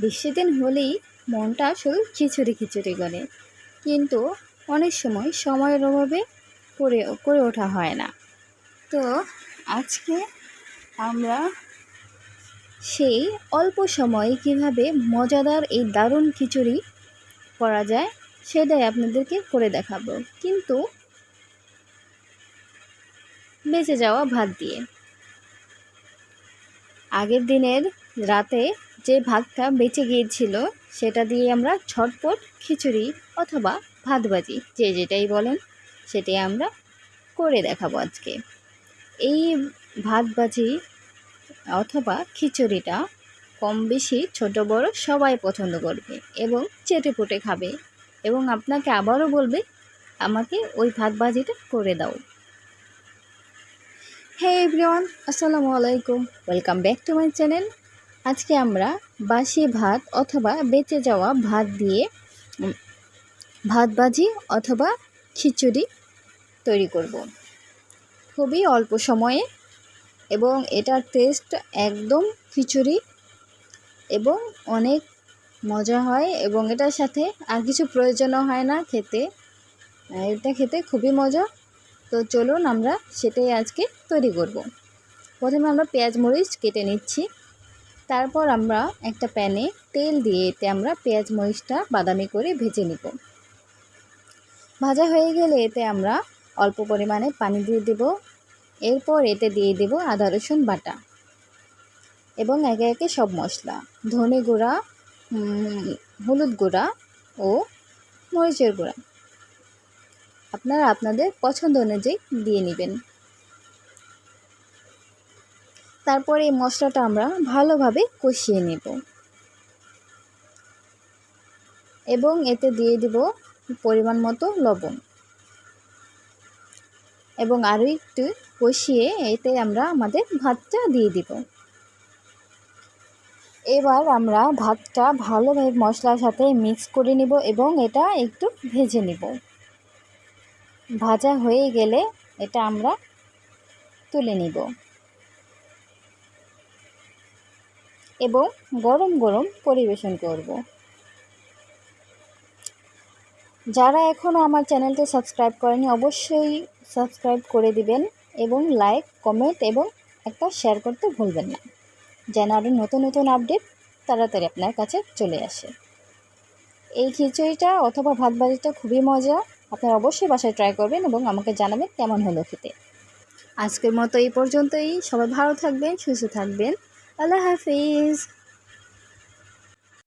বেশি দিন হলেই মনটা শুধু খিচুড়ি খিচুড়ি করে। কিন্তু অনেক সময় সময়ের অভাবে করে করে ওঠা হয় না। তো আজকে আমরা সেই অল্প সময়ে কীভাবে মজাদার এই দারুণ খিচুড়ি করা যায় সেটাই আপনাদেরকে করে দেখাবো। কিন্তু বেঁচে যাওয়া ভাত দিয়ে। আগের দিনের রাতে যে ভাতটা বেঁচে গিয়েছিল, সেটা দিয়ে আমরা ছটপট খিচুড়ি অথবা ভাত ভাজি, যে যেটাই বলেন, সেটাই আমরা করে দেখাবো আজকে। এই ভাত ভাজি অথবা খিচুড়িটা কম বেশি ছোট বড় সবাই পছন্দ করবে এবং চেটে পুটে খাবে এবং আপনাকে আবারও বলবে, আমাকে ওই ভাত ভাজিটা করে দাও। হ্যাঁ এভরিওয়ান আসসালামু আলাইকুম। Welcome back to my channel আজকে আমরা বাসি ভাত অথবা বেঁচে যাওয়া ভাত দিয়ে ভাত ভাজি অথবা খিচুড়ি তৈরি করব। খুবই অল্প সময়ে এবং এটার টেস্ট একদম খিচুড়ি এবং অনেক মজা হয় এবং এটার সাথে আর কিছু প্রয়োজনও হয় না খেতে। এটা খেতে খুবই মজা। তো চলুন আমরা সেটাই আজকে তৈরি করব। প্রথমে আমরা পেঁয়াজ মরিচ কেটে নিচ্ছি। তারপর আমরা একটা প্যানে তেল দিয়ে এতে আমরা পেঁয়াজ, মরিচটা বাদামি করে ভেজে নিব। ভাজা হয়ে গেলে এতে আমরা অল্প পরিমাণে পানি দিয়ে দেব। এরপর এতে দিয়ে দেব আদা, রসুন বাটা এবং একে একে সব মশলা। ধনে গুঁড়া হলুদ গুঁড়া ও মরিচের গুঁড়া। আপনারা আপনাদের পছন্দ অনুযায়ী দিয়ে নেবেন। তারপর এই মশলাটা আমরা ভালোভাবে কষিয়ে নেব। এবং এতে দিয়ে দিব পরিমাণ মতো লবণ। এবং আরও একটু কষিয়ে এতে আমরা আমাদের ভাতটা দিয়ে দিব। এবার আমরা ভাতটা ভালোভাবে মশলার সাথে মিক্স করে নিব এবং এটা একটু ভেজে নিব। ভাজা হয়ে গেলে এটা আমরা তুলে নিব। এবং গরম গরম পরিবেশন করব। যারা এখনও আমার চ্যানেলটি সাবস্ক্রাইব করেনি, অবশ্যই সাবস্ক্রাইব করে দিবেন এবং লাইক, কমেন্ট এবং একটা শেয়ার করতে ভুলবেন না, যেন আরও নতুন নতুন আপডেট তাড়াতাড়ি আপনার কাছে চলে আসে। এই খিচুড়িটা অথবা ভাত ভাজিটা খুবই মজা, আপনারা অবশ্যই বাসায় ট্রাই করবেন এবং আমাকে জানাবেন কেমন হলো খেতে। আজকের মতো এই পর্যন্তই, সবাই ভালো থাকবেন, সুস্থ থাকবেন। আল্লাহ হাফিজ